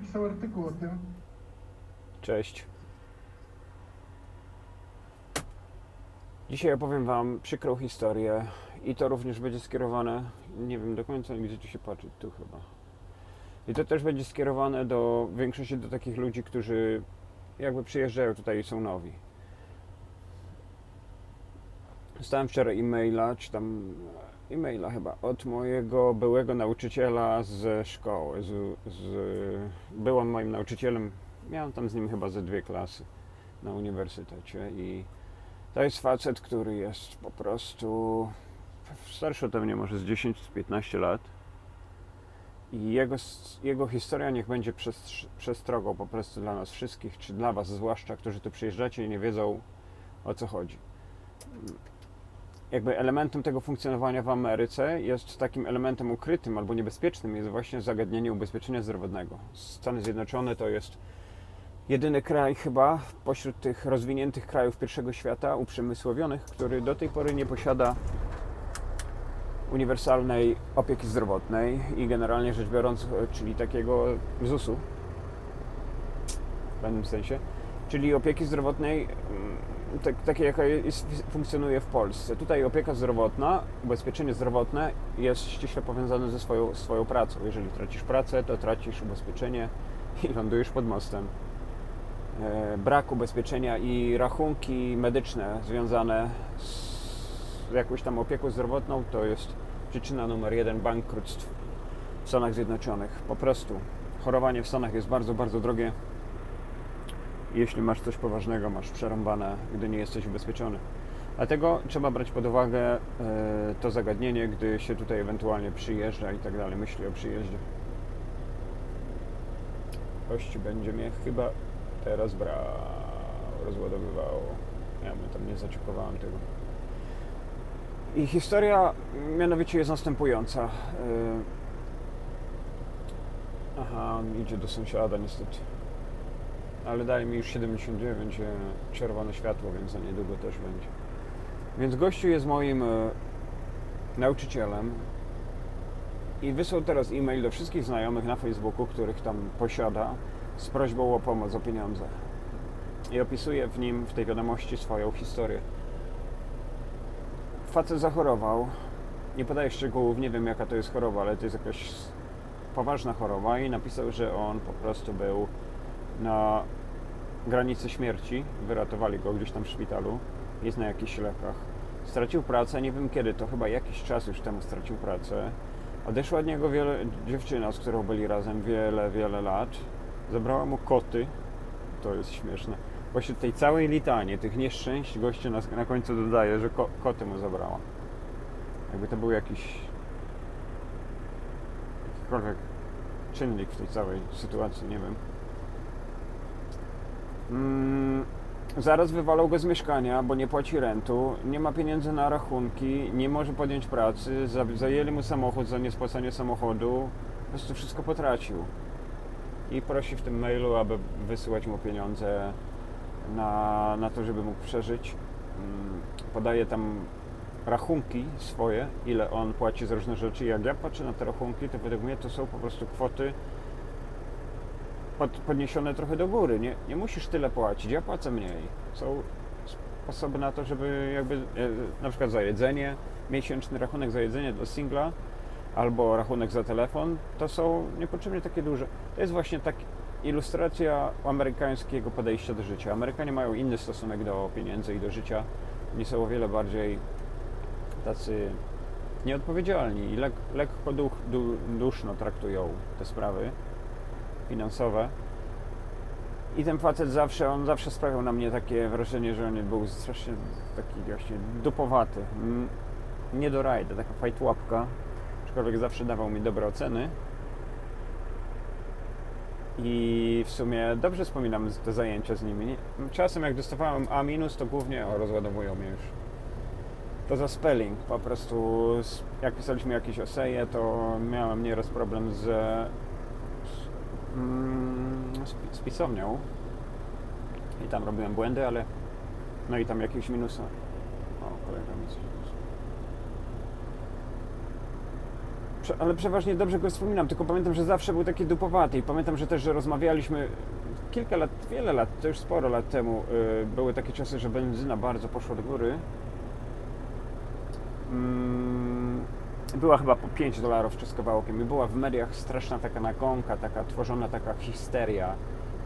Pisał artykuł o tym. Cześć. Dzisiaj opowiem Wam przykrą historię i to również będzie skierowane, nie wiem do końca gdzie tu się patrzeć, tu chyba. I to też będzie skierowane do większości do takich ludzi, którzy jakby przyjeżdżają tutaj i są nowi. Dostałem wczoraj e-maila, czy tam e-maila chyba, od mojego byłego nauczyciela ze szkoły. Z, z, był on moim nauczycielem, miałem tam z nim chyba ze dwie klasy na uniwersytecie i to jest facet, który jest po prostu starszy ode mnie może z 10-15 lat i jego, jego historia niech będzie przestr- przestrogą po prostu dla nas wszystkich, czy dla Was zwłaszcza, którzy tu przyjeżdżacie i nie wiedzą o co chodzi jakby elementem tego funkcjonowania w Ameryce jest takim elementem ukrytym albo niebezpiecznym jest właśnie zagadnienie ubezpieczenia zdrowotnego. Stany Zjednoczone to jest jedyny kraj chyba pośród tych rozwiniętych krajów pierwszego świata, uprzemysłowionych, który do tej pory nie posiada uniwersalnej opieki zdrowotnej i generalnie rzecz biorąc, czyli takiego ZUS-u w pewnym sensie, czyli opieki zdrowotnej mm, tak, takiej, jaka jest, funkcjonuje w Polsce. Tutaj opieka zdrowotna, ubezpieczenie zdrowotne jest ściśle powiązane ze swoją, swoją pracą. Jeżeli tracisz pracę, to tracisz ubezpieczenie i lądujesz pod mostem. E, brak ubezpieczenia i rachunki medyczne związane z jakąś tam opieką zdrowotną to jest przyczyna numer jeden bankructw w Stanach Zjednoczonych. Po prostu chorowanie w Stanach jest bardzo, bardzo drogie jeśli masz coś poważnego, masz przerąbane, gdy nie jesteś ubezpieczony. Dlatego trzeba brać pod uwagę e, to zagadnienie, gdy się tutaj ewentualnie przyjeżdża i tak dalej, myśli o przyjeździe. Gość będzie mnie chyba teraz brał, rozładowywał. Ja my tam nie zaczekowałem tego. I historia mianowicie jest następująca. E, aha, on idzie do sąsiada niestety ale daje mi już 79 e, czerwone światło, więc za niedługo też będzie. Więc gościu jest moim e, nauczycielem i wysłał teraz e-mail do wszystkich znajomych na Facebooku, których tam posiada, z prośbą o pomoc, o pieniądze. I opisuje w nim, w tej wiadomości, swoją historię. Facet zachorował. Nie podaje szczegółów, nie wiem jaka to jest choroba, ale to jest jakaś poważna choroba i napisał, że on po prostu był na granicy śmierci. Wyratowali go gdzieś tam w szpitalu. Jest na jakichś lekach. Stracił pracę, nie wiem kiedy, to chyba jakiś czas już temu stracił pracę. Odeszła od niego wiele, dziewczyna, z którą byli razem wiele, wiele lat. Zabrała mu koty. To jest śmieszne. Właśnie tej całej litanii tych nieszczęść goście na, na końcu dodaje, że ko, koty mu zabrała. Jakby to był jakiś jakikolwiek czynnik w tej całej sytuacji, nie wiem. Mm, zaraz wywalą go z mieszkania, bo nie płaci rentu, nie ma pieniędzy na rachunki, nie może podjąć pracy, za- zajęli mu samochód za niespłacanie samochodu, po prostu wszystko potracił. I prosi w tym mailu, aby wysyłać mu pieniądze na, na to, żeby mógł przeżyć. Mm, Podaje tam rachunki swoje, ile on płaci za różne rzeczy. Jak ja patrzę na te rachunki, to według mnie to są po prostu kwoty pod, podniesione trochę do góry. Nie, nie musisz tyle płacić, ja płacę mniej. Są sposoby na to, żeby jakby e, na przykład za jedzenie, miesięczny rachunek za jedzenie dla singla albo rachunek za telefon, to są niepotrzebnie takie duże. To jest właśnie tak ilustracja amerykańskiego podejścia do życia. Amerykanie mają inny stosunek do pieniędzy i do życia. Oni są o wiele bardziej tacy nieodpowiedzialni i lek, lekko duch, du, duszno traktują te sprawy finansowe. I ten facet zawsze, on zawsze sprawiał na mnie takie wrażenie, że on był strasznie taki właśnie dupowaty. Nie do rajda, taka fajtłapka. Aczkolwiek zawsze dawał mi dobre oceny. I w sumie dobrze wspominam te zajęcia z nimi. Czasem jak dostawałem A to głównie o, rozładowują mnie już. To za spelling. Po prostu jak pisaliśmy jakieś eseje, to miałem nieraz problem z z, z pisownią i tam robiłem błędy, ale no i tam jakieś minusy. O, kolega mi coś Ale przeważnie dobrze go wspominam, tylko pamiętam, że zawsze był taki dupowaty i pamiętam, że też, że rozmawialiśmy kilka lat, wiele lat, to już sporo lat temu, y, były takie czasy, że benzyna bardzo poszła do góry. Mm, była chyba po 5 dolarów czy z kawałkiem i była w mediach straszna taka nagonka, taka tworzona taka histeria,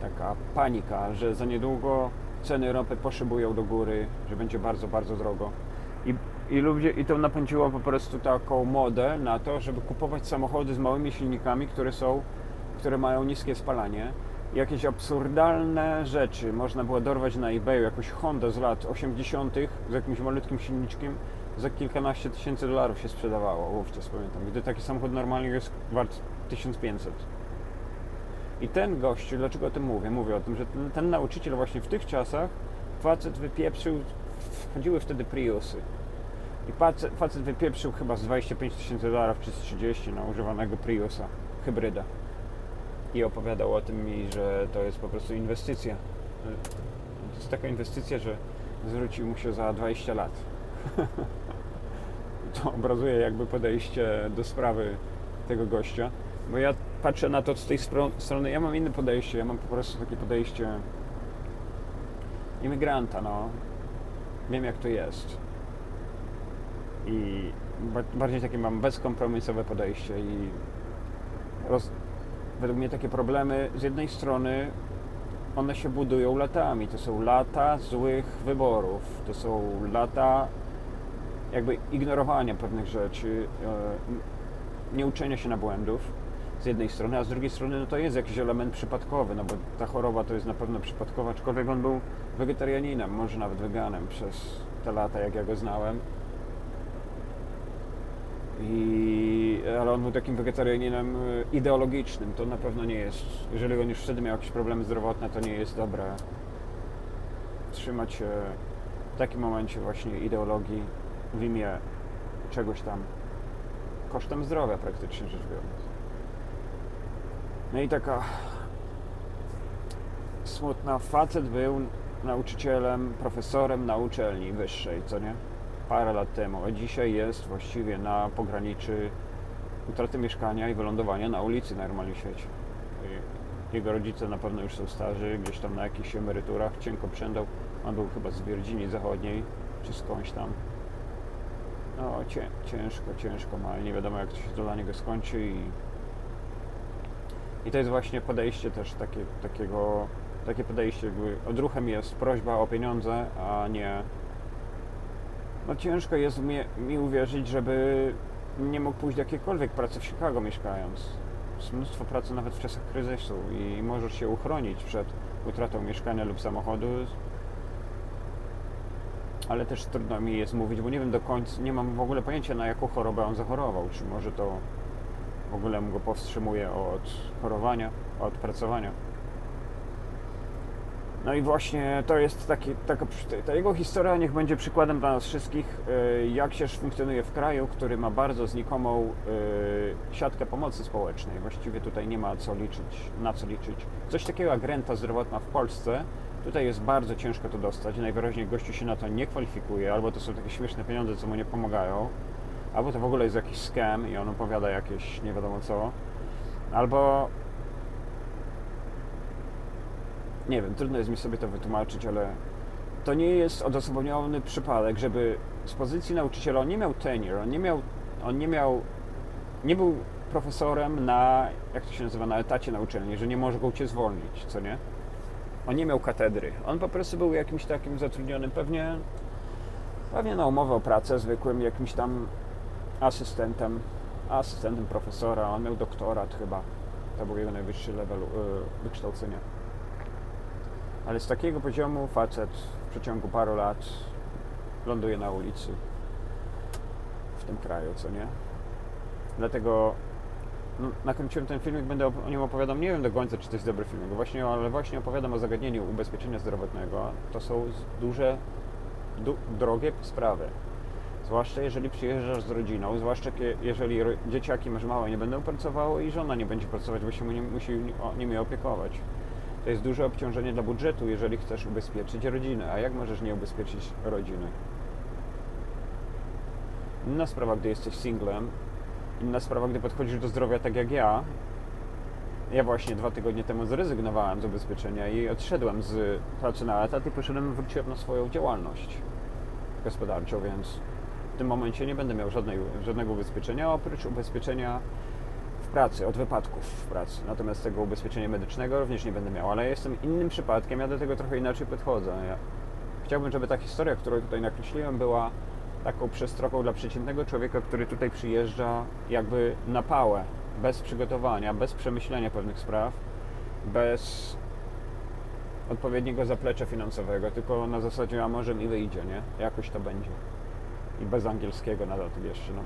taka panika, że za niedługo ceny ropy poszybują do góry, że będzie bardzo, bardzo drogo. I, i, ludzie, I to napędziło po prostu taką modę na to, żeby kupować samochody z małymi silnikami, które są, które mają niskie spalanie. Jakieś absurdalne rzeczy można było dorwać na eBayu, jakąś Honda z lat 80. z jakimś malutkim silniczkiem za kilkanaście tysięcy dolarów się sprzedawało, wówczas pamiętam, gdy taki samochód normalnie jest wart 1500. I ten gościu, dlaczego o tym mówię? Mówię o tym, że ten, ten nauczyciel właśnie w tych czasach facet wypieprzył, chodziły wtedy Priusy. I facet, facet wypieprzył chyba z 25 tysięcy dolarów czy z 30 na używanego Priusa, hybryda. I opowiadał o tym mi, że to jest po prostu inwestycja. To jest taka inwestycja, że zwrócił mu się za 20 lat. to obrazuje jakby podejście do sprawy tego gościa. Bo ja patrzę na to z tej strony, ja mam inne podejście, ja mam po prostu takie podejście imigranta, no. Wiem jak to jest. I ba- bardziej takie mam bezkompromisowe podejście i roz... według mnie takie problemy z jednej strony one się budują latami. To są lata złych wyborów. To są lata jakby ignorowania pewnych rzeczy, e, nie uczenia się na błędów z jednej strony, a z drugiej strony no to jest jakiś element przypadkowy, no bo ta choroba to jest na pewno przypadkowa, aczkolwiek on był wegetarianinem, może nawet weganem przez te lata, jak ja go znałem. I, ale on był takim wegetarianinem e, ideologicznym, to na pewno nie jest, jeżeli on już wtedy miał jakieś problemy zdrowotne, to nie jest dobre trzymać się w takim momencie właśnie ideologii w imię czegoś tam kosztem zdrowia praktycznie rzecz biorąc. No i taka smutna facet był nauczycielem, profesorem na uczelni wyższej, co nie? Parę lat temu, a dzisiaj jest właściwie na pograniczy utraty mieszkania i wylądowania na ulicy na normalnym świecie. Jego rodzice na pewno już są starzy, gdzieś tam na jakichś emeryturach, cienko przędał. On był chyba z Virginii Zachodniej, czy skądś tam. No, cię, ciężko, ciężko ma, nie wiadomo jak to się to dla niego skończy i, i to jest właśnie podejście też takie, takiego, takie podejście jakby odruchem jest prośba o pieniądze, a nie no ciężko jest mi, mi uwierzyć, żeby nie mógł pójść do jakiejkolwiek pracy w Chicago mieszkając. Jest mnóstwo pracy nawet w czasach kryzysu i możesz się uchronić przed utratą mieszkania lub samochodu ale też trudno mi jest mówić, bo nie wiem do końca, nie mam w ogóle pojęcia na jaką chorobę on zachorował. Czy może to w ogóle go powstrzymuje od chorowania, od pracowania. No i właśnie to jest taki, taka, ta jego historia niech będzie przykładem dla nas wszystkich, y, jak się funkcjonuje w kraju, który ma bardzo znikomą y, siatkę pomocy społecznej. Właściwie tutaj nie ma co liczyć, na co liczyć. Coś takiego jak renta zdrowotna w Polsce Tutaj jest bardzo ciężko to dostać. Najwyraźniej gościu się na to nie kwalifikuje, albo to są takie śmieszne pieniądze, co mu nie pomagają, albo to w ogóle jest jakiś scam i on opowiada jakieś nie wiadomo co, albo nie wiem, trudno jest mi sobie to wytłumaczyć, ale to nie jest odosobniony przypadek, żeby z pozycji nauczyciela on nie miał tenure, on nie miał, on nie miał, nie był profesorem na, jak to się nazywa, na etacie na uczelni, że nie może go cię zwolnić, co nie? On nie miał katedry. On po prostu był jakimś takim zatrudnionym, pewnie, pewnie na umowę o pracę, zwykłym jakimś tam asystentem, asystentem profesora. On miał doktorat chyba. To był jego najwyższy level y, wykształcenia. Ale z takiego poziomu facet w przeciągu paru lat ląduje na ulicy w tym kraju, co nie? Dlatego nakręciłem ten filmik, będę o nim opowiadał, nie wiem do końca, czy to jest dobry filmik, właśnie, ale właśnie opowiadam o zagadnieniu ubezpieczenia zdrowotnego. To są duże, du, drogie sprawy. Zwłaszcza jeżeli przyjeżdżasz z rodziną, zwłaszcza jeżeli dzieciaki masz małe nie będą pracowały i żona nie będzie pracować, bo się nie, musi nimi opiekować. To jest duże obciążenie dla budżetu, jeżeli chcesz ubezpieczyć rodzinę. A jak możesz nie ubezpieczyć rodziny? Inna sprawa, gdy jesteś singlem Inna sprawa, gdy podchodzisz do zdrowia tak jak ja. Ja właśnie dwa tygodnie temu zrezygnowałem z ubezpieczenia i odszedłem z pracy na etat i poszedłem, wróciłem na swoją działalność gospodarczą, więc w tym momencie nie będę miał żadnej, żadnego ubezpieczenia oprócz ubezpieczenia w pracy, od wypadków w pracy. Natomiast tego ubezpieczenia medycznego również nie będę miał, ale jestem innym przypadkiem, ja do tego trochę inaczej podchodzę. Ja chciałbym, żeby ta historia, którą tutaj nakreśliłem, była taką przestrogą dla przeciętnego człowieka, który tutaj przyjeżdża jakby na pałę, bez przygotowania, bez przemyślenia pewnych spraw, bez odpowiedniego zaplecza finansowego, tylko na zasadzie, a może mi wyjdzie, nie? Jakoś to będzie. I bez angielskiego nadal tu jeszcze, no.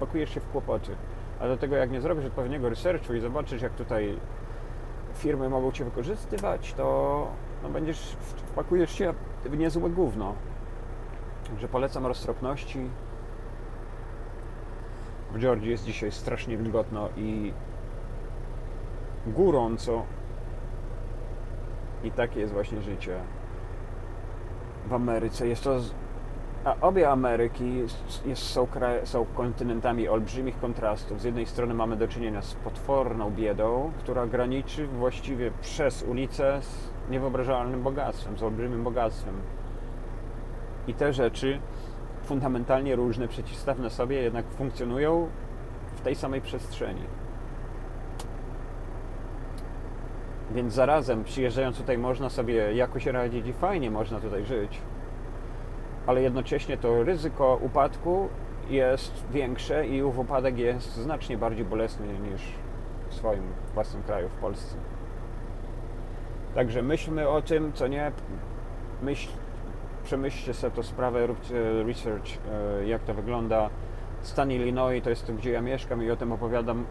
Pakujesz się w kłopoty. A do tego, jak nie zrobisz odpowiedniego researchu i zobaczysz, jak tutaj firmy mogą Cię wykorzystywać, to no będziesz, wpakujesz się w niezłe gówno. Także polecam roztropności. W Georgii jest dzisiaj strasznie wilgotno i gorąco. I takie jest właśnie życie w Ameryce. Jest to. A obie Ameryki jest, są, są kontynentami olbrzymich kontrastów. Z jednej strony mamy do czynienia z potworną biedą, która graniczy właściwie przez ulicę z niewyobrażalnym bogactwem, z olbrzymim bogactwem. I te rzeczy fundamentalnie różne, przeciwstawne sobie, jednak funkcjonują w tej samej przestrzeni. Więc zarazem przyjeżdżając tutaj można sobie jakoś radzić i fajnie można tutaj żyć. Ale jednocześnie to ryzyko upadku jest większe i ów upadek jest znacznie bardziej bolesny niż w swoim własnym kraju, w Polsce. Także myślmy o tym, co nie. Myśl, przemyślcie sobie tę sprawę, róbcie research, e, jak to wygląda. Stan Illinois to jest to, gdzie ja mieszkam i o tym opowiadam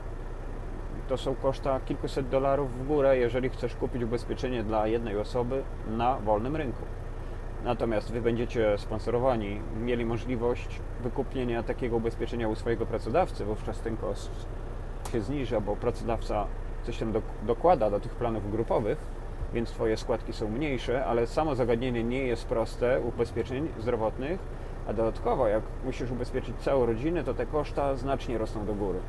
to są koszta kilkuset dolarów w górę, jeżeli chcesz kupić ubezpieczenie dla jednej osoby na wolnym rynku. Natomiast Wy będziecie sponsorowani, mieli możliwość wykupienia takiego ubezpieczenia u swojego pracodawcy, wówczas ten koszt się zniża, bo pracodawca coś tam dok- dokłada do tych planów grupowych, więc Twoje składki są mniejsze, ale samo zagadnienie nie jest proste ubezpieczeń zdrowotnych, a dodatkowo jak musisz ubezpieczyć całą rodzinę, to te koszta znacznie rosną do góry.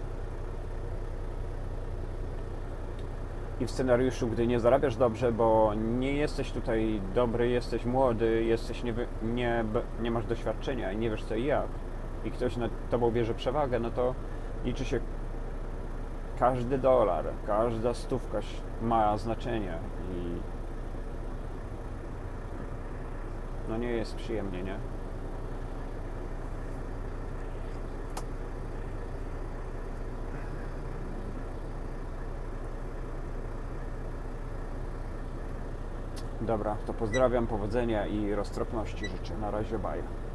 I w scenariuszu, gdy nie zarabiasz dobrze, bo nie jesteś tutaj dobry, jesteś młody, jesteś nie, nie, nie masz doświadczenia i nie wiesz co i jak, i ktoś nad tobą bierze przewagę, no to liczy się każdy dolar, każda stówka ma znaczenie i no nie jest przyjemnie, nie? Dobra, to pozdrawiam, powodzenia i roztropności życzę. Na razie, bye.